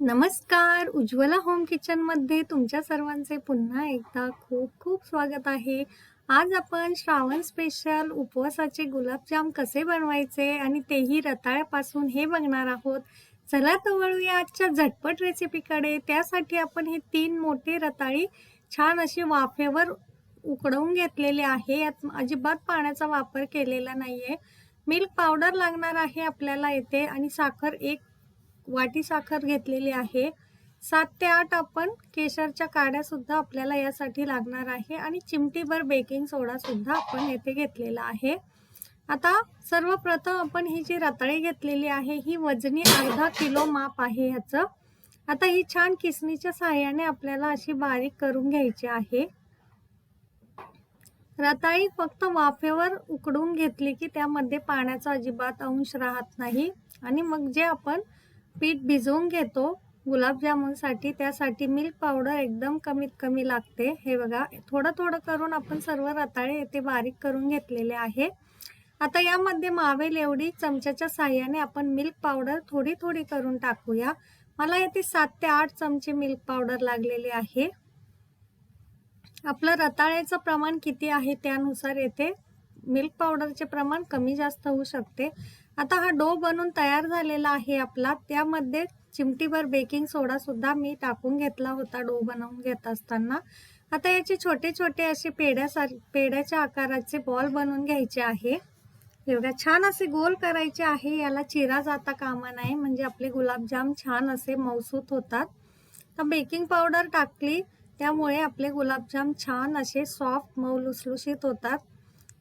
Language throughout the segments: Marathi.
नमस्कार. उज्ज्वला होम किचनमध्ये तुमच्या सर्वांचे पुन्हा एकदा खूप खूप स्वागत आहे. आज आपण श्रावण स्पेशल उपवासाचे गुलाबजाम कसे बनवायचे आणि तेही रताळ्यापासून हे बघणार आहोत. चला तर वळूया आजच्या झटपट रेसिपीकडे त्यासाठी आपण हे तीन मोठे रताळी छान अशी वाफेवर उकडवून घेतलेले आहे. यात अजिबात पाण्याचा वापर केलेला नाही आहे मिल्क पावडर लागणार आहे आपल्याला येथे आणि साखर एक वाटी साखर घेतलेली आहे. सात ते आठ आपण केशरच्या काड्या सुद्धा आपल्याला यासाठी लागणार आहे आणि चिमटीभर बेकिंग सोडा सुद्धा आपण येथे घेतलेला आहे. आता सर्वप्रथम आपण ही जी रताळी घेतलेली आहे ही वजनी अर्धा किलो माप आहे ह्याचं. आता ही छान किसणीच्या सहाय्याने आपल्याला अशी बारीक करून घ्यायची आहे. रताळी फक्त वाफेवर उकडून घेतली की त्यामध्ये पाण्याचा अजिबात अंश राहत नाही. आणि मग जे आपण पीठ भिजवून घेतो. गुलाबजामुनसाठी त्यासाठी मिल्क पावडर एकदम कमीत कमी लागते. हे बघा थोडं थोडं करून आपण सर्व रताळे येथे बारीक करून घेतलेले आहे. आता यामध्ये मावेल एवढी चमच्याच्या साह्याने आपण मिल्क पावडर थोडी थोडी करून टाकूया. मला येथे सात ते आठ चमचे मिल्क पावडर लागलेले आहे. आपलं रताळ्याचं प्रमाण किती आहे त्यानुसार येथे मिल्क पावडरचे प्रमाण कमी जास्त होऊ शकते. आता हा डो बनून तयार झालेला आहे आपला. त्यामध्ये चिमटीभर बेकिंग सोडा सुद्धा मी टाकून घेतला होता डो बनवून घेत असताना. आता याचे छोटे छोटे असे पेड्यासार पेड्याच्या आकाराचे बॉल बनवून घ्यायचे आहे. एवढ्या छान असे गोल करायचे आहे. याला चिरा जाता कामा नाही म्हणजे आपले गुलाबजाम छान असे मौसूत होतात. तर बेकिंग पावडर टाकली. त्यामुळे आपले गुलाबजाम छान असे सॉफ्ट मऊ लुसलुशीत होतात.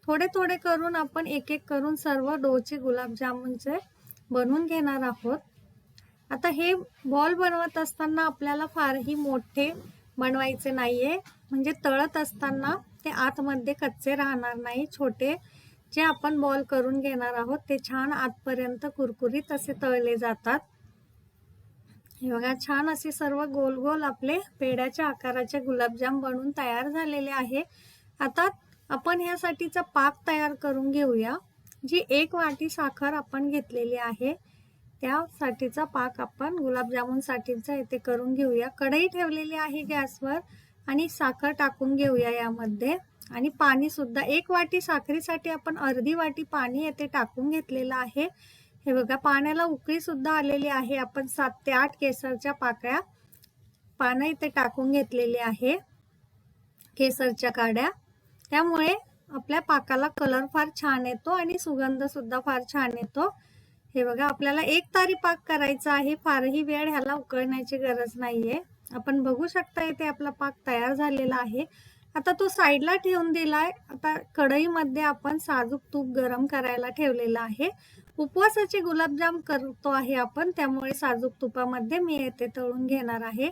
थोडे थोडे करून आपण एक एक करून सर्व डोचे गुलाबजामुनचे बनवून घेणार आहोत. आता हे बॉल बनवत असताना आपल्याला फारही मोठे बनवायचे नाहीये. म्हणजे तळत असताना ते आतमध्ये कच्चे राहणार नाही. छोटे जे आपण बॉल करून घेणार आहोत ते छान आतपर्यंत कुरकुरीत असे तळले जातात. हे बघा छान असे सर्व गोल गोल आपले पेड्याच्या आकाराचे गुलाबजाम बनून तयार झालेले आहे. आता आपण ह्यासाठीचा पाक तयार करून घेऊया. जी एक वाटी साखर आपण घेतलेली आहे त्यासाठीचा पाक आपण गुलाबजामुनसाठीचा इथे करून घेऊया. कढई ठेवलेली आहे गॅसवर आणि साखर टाकून घेऊया यामध्ये. आणि पाणीसुद्धा एक वाटी साखरेसाठी आपण अर्धी वाटी पाणी येथे टाकून घेतलेलं आहे. हे बघा पाण्याला उकळीसुद्धा आलेली आहे. आपण सात ते आठ केसरच्या पाकळ्या पानं इथे टाकून घेतलेली आहे. केसरच्या काड्या. त्यामुळे आपल्या पाकाला कलर फार छान येतो आणि सुगंध सुद्धा फार छान येतो. हे बघा आपल्याला एक तारी पाक करायचा आहे फारही वेळ ह्याला उकळण्याची गरज नाहीये. आपण बघू शकता इथे आपला पाक तयार झालेला आहे. आता तो साईडला ठेवून दिलाय. आता कढईमध्ये आपण साजूक तूप गरम करायला ठेवलेला आहे. उपवासाचे गुलाबजाम करतो आहे आपण त्यामुळे साजूक तुपामध्ये मी येथे तळून घेणार आहे.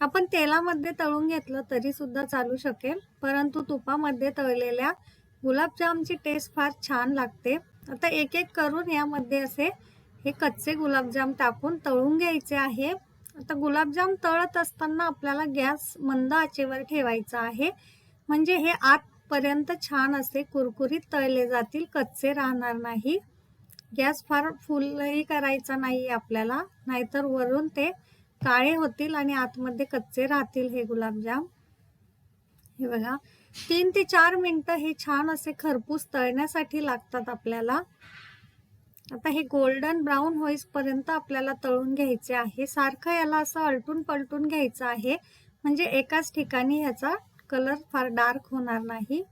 आपण तेलामध्ये तळून घेतलं तरी सुद्धा चालू शकेल. परंतु तुपामध्ये तळलेल्या गुलाबजामची टेस्ट फार छान लागते. आता एक एक करून यामध्ये असे हे कच्चे गुलाबजाम टाकून तळून घ्यायचे आहे. आता गुलाबजाम तळत असताना आपल्याला गॅस मंद आचेवर ठेवायचा आहे. म्हणजे हे आतपर्यंत छान असे कुरकुरीत तळले जातील कच्चे राहणार नाही. गॅस फार फुलही करायचा नाही आपल्याला नाहीतर वरून ते काळे होतील आणि आतमध्ये कच्चे राहतील हे गुलाबजाम. हे बघा तीन ते चार मिनटं हे छान असे खरपूस तळण्यासाठी लागतात आपल्याला. आता हे गोल्डन ब्राऊन होईसपर्यंत आपल्याला तळून घ्यायचे आहे. सारखं याला असं अलटून पलटून घ्यायचं आहे. म्हणजे एकाच ठिकाणी ह्याचा कलर फार डार्क होणार नाही.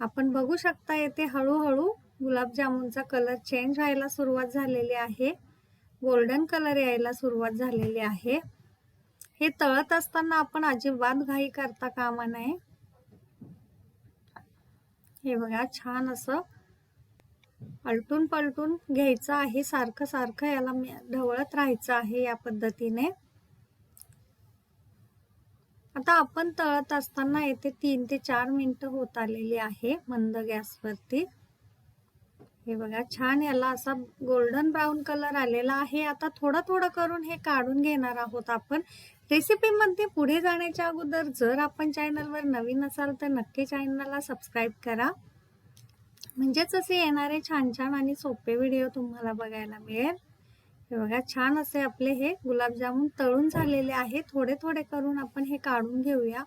आपण बघू शकता येथे हळूहळू गुलाबजामुनचा कलर चेंज व्हायला सुरुवात झालेली आहे. गोल्डन कलर यायला सुरुवात झालेली आहे. हे तळत असताना आपण अजिबात घाई करता कामा नये. हे बघा छान असं अलटून पलटून घ्यायचं आहे. सारखं सारखं याला ढवळत राहायचं आहे या पद्धतीने. आता आपण तळत असताना येथे तीन ते चार मिनिटं होत आलेली आहे मंद गॅसवरती. हे बघा छान याला असा गोल्डन ब्राऊन कलर आलेला आहे. आता थोडं थोडं करून हे काढून घेणार आहोत आपण. रेसिपीमध्ये पुढे जाण्याच्या अगोदर जर आपण चॅनलवर नवीन असाल तर नक्की चॅनलला सबस्क्राईब करा. म्हणजेच असे येणारे छान छान आणि सोपे व्हिडिओ तुम्हाला बघायला मिळेल. हे बघा छान असे आपले हे गुलाबजामुन तळून झालेले आहे. थोडे थोडे करून आपण हे काढून घेऊया.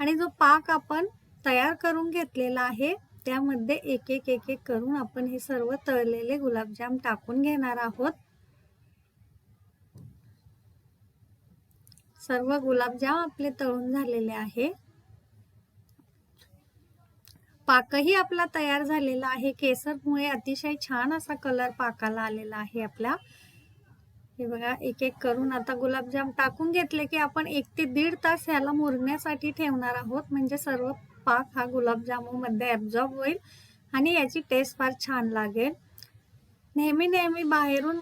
आणि जो पाक आपण तयार करून घेतलेला आहे त्यामध्ये एक एक एक एक करून आपण हे सर्व तळलेले गुलाबजाम टाकून घेणार आहोत. सर्व गुलाबजाम आपले तळून झालेले आहे. पाकही आपला तयार झालेला आहे. केसरमुळे अतिशय छान असा कलर पाकाला आलेला आहे आपल्या हे बघा एक एक करून आता गुलाबजाम टाकून घेतले की आपण एक ते दीड तास ह्याला मुरण्यासाठी ठेवणार आहोत. म्हणजे सर्व पाक हा गुलाबजामूमध्ये ॲब्झॉर्ब होईल आणि याची टेस्ट फार छान लागेल. नेहमी नेहमी बाहेरून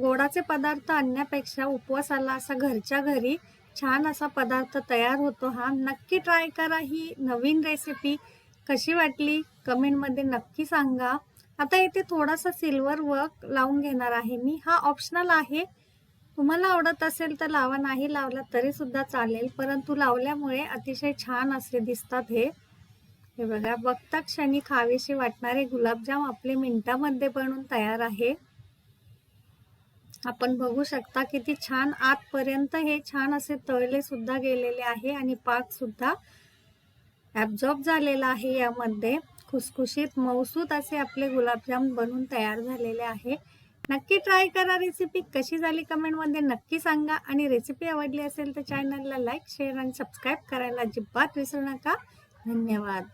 गोडाचे पदार्थ आणण्यापेक्षा उपवासाला असा घरच्या घरी छान असा पदार्थ तयार होतो हा. नक्की ट्राय करा ही नवीन रेसिपी कशी वाटली? कमेंटमध्ये नक्की सांगा. आता इथे थोडासा सिल्वर वर्क लावून घेणार आहे मी. हा ऑप्शनल आहे. तुम्हाला आवडत असेल तर लावा नाही लावला तरी सुद्धा चालेल परंतु लावल्यामुळे अतिशय छान असे दिसतात हे. हे बघा बघता क्षणी खावेशी वाटणारे गुलाबजाम आपले मिनिटामध्ये बनून तयार आहे. आपण बघू शकता किती छान आतपर्यंत हे छान असे तळले सुद्धा गेलेले आहे आणि पाक सुद्धा ॲब्झॉर्ब झालेला आहे यामध्ये. खुसखुशीत मौसूत असे आपले गुलाबजाम बनून तयार झालेले आहे. नक्की ट्राय करा रेसिपी कशी झाली कमेंटमध्ये नक्की सांगा. आणि रेसिपी आवडली असेल तर चॅनलला लाईक शेअर आणि सबस्क्राईब करायला अजिबात विसरू नका. धन्यवाद.